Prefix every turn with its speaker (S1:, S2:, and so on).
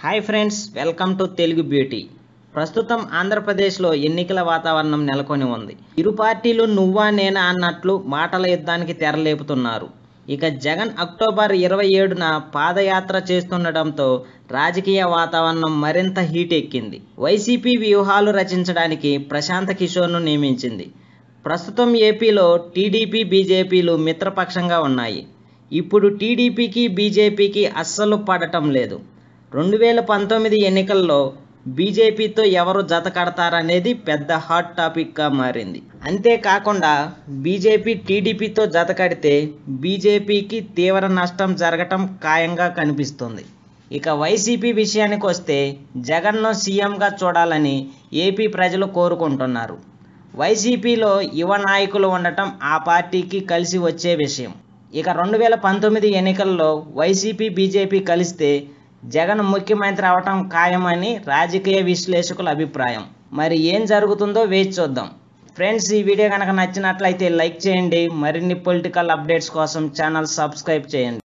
S1: Hi friends welcome to Telugu beauty. ప్రస్తుతం ఆంధ్రప్రదేశ్లో ఎన్నికల వాతావరణం నెలకొని ఉంది. ఇరు పార్టీలు నువ్వా నేనా అన్నట్లు మాటల యుద్ధానికి తెరలేపుతున్నారు. ఇక జగన్ అక్టోబర్ ఇరవై ఏడున పాదయాత్ర చేస్తుండటంతో రాజకీయ వాతావరణం మరింత హీట్ ఎక్కింది. వైసీపీ వ్యూహాలు రచించడానికి ప్రశాంత్ కిషోర్ను నియమించింది. ప్రస్తుతం ఏపీలో టీడీపీ బీజేపీలు మిత్రపక్షంగా ఉన్నాయి. ఇప్పుడు టీడీపీకి బీజేపీకి అస్సలు పడటం లేదు. రెండు వేల పంతొమ్మిది ఎన్నికల్లో బీజేపీతో ఎవరు జత కడతారనేది పెద్ద హాట్ టాపిక్గా మారింది. అంతేకాకుండా బీజేపీ టీడీపీతో జత కడితే బీజేపీకి తీవ్ర నష్టం జరగటం ఖాయంగా కనిపిస్తుంది. ఇక వైసీపీ విషయానికి వస్తే జగన్ను సీఎంగా చూడాలని ఏపీ ప్రజలు కోరుకుంటున్నారు. వైసీపీలో యువ నాయకులు ఉండటం ఆ పార్టీకి కలిసి వచ్చే విషయం. ఇక రెండు వేల పంతొమ్మిది ఎన్నికల్లో వైసీపీ బీజేపీ కలిస్తే జగన్ ముఖ్యమంత్రి అవటం ఖాయమని రాజకీయ విశ్లేషకుల అభిప్రాయం. మరి ఏం జరుగుతుందో వేచి చూద్దాం. ఫ్రెండ్స్ ఈ వీడియో కనుక నచ్చినట్లయితే లైక్ చేయండి. మరిన్ని పొలిటికల్ అప్డేట్స్ కోసం ఛానల్ సబ్స్క్రైబ్ చేయండి.